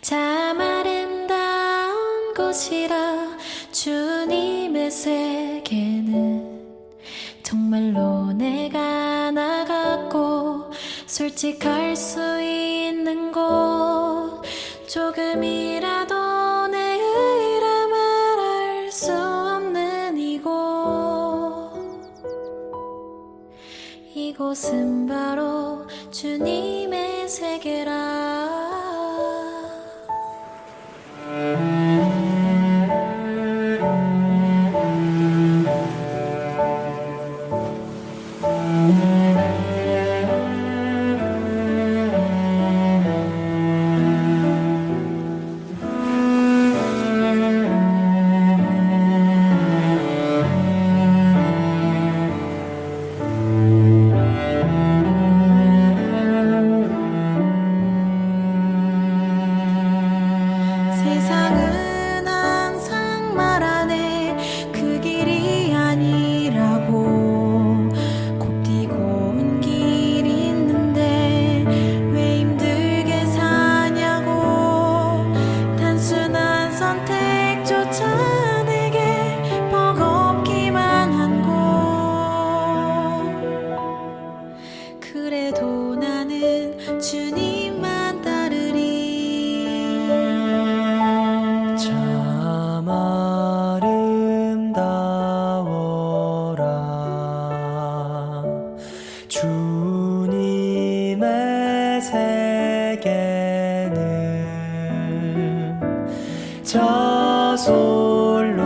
참 아름다운 곳이라 주님의 세계는 정말로 내가 나갔고 솔직할 수 있는 곳 조금이라도 내 의라 말할 수 없는 이곳. 이곳은 바로 주님의 세계라 주님의 세계는 저 솔로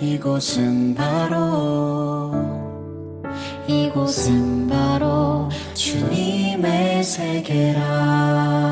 이곳은 바로 이곳은 바로 주님의 세계라